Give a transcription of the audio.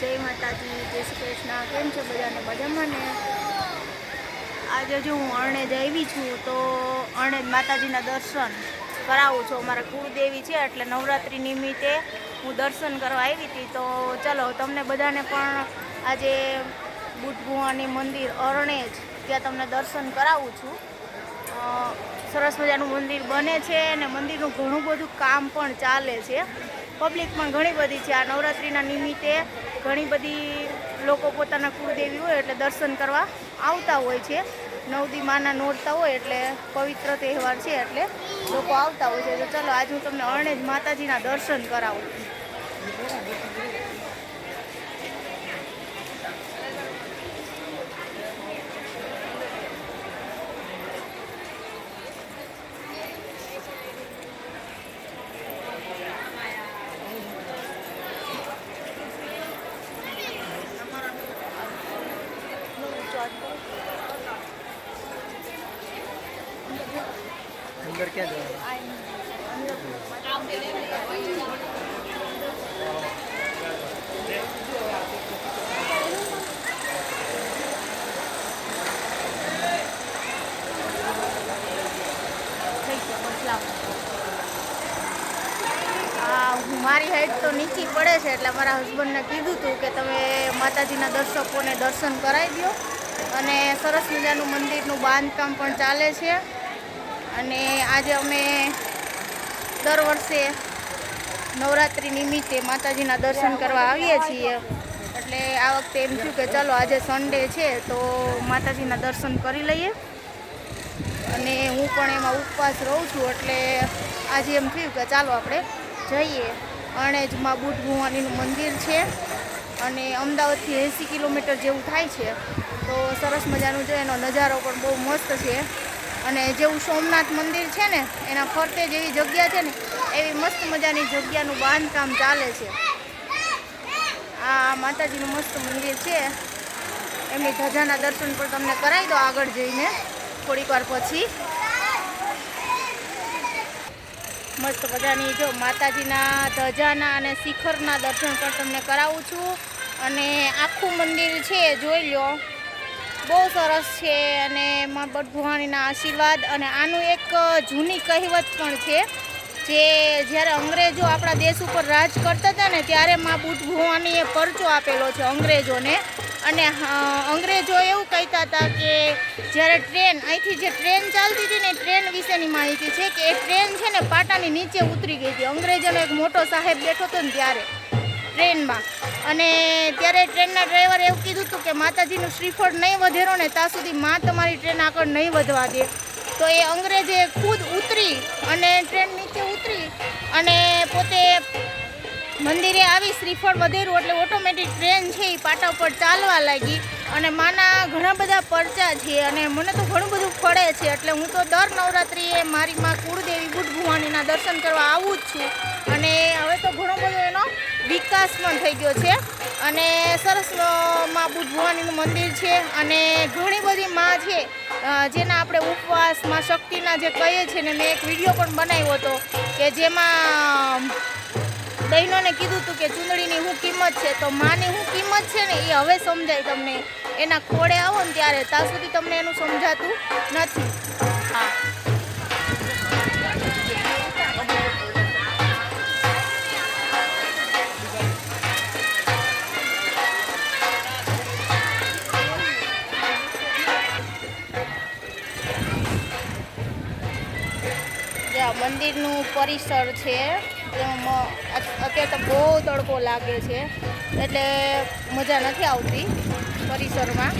જય માતાજી, જય શ્રી કૃષ્ણ. કેમ છે બધાને? મજામાં ને? આજે જો હું અણેજ આવી છું, તો અણેજ માતાજીના દર્શન કરાવું છું. અમારા કુળદેવી છે, એટલે નવરાત્રિ નિમિત્તે હું દર્શન કરવા આવી હતી. તો ચલો, તમને બધાને પણ આજે બુદ્ધ ભુવાની મંદિર અરણેજ ત્યાં તમને દર્શન કરાવું છું. સરસ મજાનું મંદિર બને છે અને મંદિરનું ઘણું બધું કામ પણ ચાલે છે. પબ્લિક પણ ઘણી બધી છે. આ નવરાત્રિના નિમિત્તે ઘણી બધી લોકો પોતાના કુળદેવી હોય એટલે દર્શન કરવા આવતા હોય છે. નવદી માના નોરતા હોય એટલે પવિત્ર તહેવાર છે એટલે લોકો આવતા હોય છે. તો ચલો, આજ હું તમને અરણેજ માતાજીના દર્શન કરાવું. અંદર ક્યાં મારી હાઈટ તો નીચી પડે છે એટલે મારા હસબન્ડને કીધું હતું કે તમે માતાજીના દર્શકોને દર્શન કરાવી દો અને સરસ મજાનું મંદિરનું બાંધકામ પણ ચાલે છે. અને આજે અમે દર વર્ષે નવરાત્રિ નિમિત્તે માતાજીના દર્શન કરવા આવીએ છીએ. એટલે આ વખતે એમ થયું કે ચાલો આજે સન્ડે છે તો માતાજીના દર્શન કરી લઈએ. અને હું પણ એમાં ઉપવાસ રહું છું એટલે આજે એમ થયું કે ચાલો આપણે જઈએ. અણેજમાં બુટ ભુવાનીનું મંદિર છે અને અમદાવાદથી એંસી કિલોમીટર જેવું થાય છે. તો સરસ મજાનું છે એનો નજારો પણ બહુ મસ્ત છે. અને જેવું સોમનાથ મંદિર છે ને, એના ફરતે જેવી જગ્યા છે ને, એવી મસ્ત મજાની જગ્યાનું બાંધકામ ચાલે છે. આ માતાજીનું મસ્ત મંદિર છે. એમની ધજાના દર્શન પણ તમને કરાવી દો આગળ જઈને, થોડીક વાર પછી. મસ્ત મજાની જો માતાજીના ધજાના અને શિખરના દર્શન પણ તમને કરાવું છું. અને આખું મંદિર છે, જોઈ લો. બહુ સરસ છે અને મા ભવાનીના આશીર્વાદ અને આનું એક જૂની કહેવત પણ છે જે જ્યારે અંગ્રેજો આપણા દેશ ઉપર રાજ કરતા હતા ને ત્યારે મા બુટ ભુવાનીએ પરચો આપેલો છે અંગ્રેજોને. અને અંગ્રેજો એવું કહેતા હતા કે જ્યારે ટ્રેન, અહીંથી જે ટ્રેન ચાલતી હતી ને ટ્રેન વિશેની માહિતી છે કે એ ટ્રેન છે ને પાટાની નીચે ઉતરી ગઈ હતી. અંગ્રેજોનો એક મોટો સાહેબ બેઠો હતો ને ત્યારે. ટ્રેનમાં. અને ત્યારે ટ્રેનના ડ્રાઈવરે એવું કીધું હતું કે માતાજીનું શ્રીફળ નહીં વધેરો ને ત્યાં સુધી માં તમારી ટ્રેન આગળ નહીં વધવા દે. તો એ અંગ્રેજે ખુદ ઉતરી અને ટ્રેન નીચે ઉતરી અને પોતે મંદિરે આવી શ્રીફળ વધેરું એટલે ઓટોમેટિક ટ્રેન છે એ પાટા ઉપર ચાલવા લાગી. અને માના ઘણા બધા પરચા છે અને મને તો ઘણું બધું ફળે છે, એટલે હું તો દર નવરાત્રિએ મારી માં કુળદેવી બુટ દર્શન કરવા આવું જ છું. અને હવે તો ઘણો બધો એનો વિકાસ પણ થઈ ગયો છે. અને સરસમાં બુટ ભુવાનીનું મંદિર છે અને ઘણી બધી માં છે જેના આપણે ઉપવાસ, માં શક્તિના જે કહીએ છીએ ને મેં એક વીડિયો પણ બનાવ્યો હતો કે જેમાં બહેનોને કીધું હતું કે ચૂંદડીની શું કિંમત છે, તો માની શું કિંમત છે ને એ હવે સમજાય તમને. એના ખોડે આવો ને ત્યારે ત્યાં સુધી તમને એનું સમજાતું નથી. હા. મંદિરનું પરિસર છે. અત્યારે તો બહુ તડકો લાગે છે એટલે મજા નથી આવતી પરિસરમાં.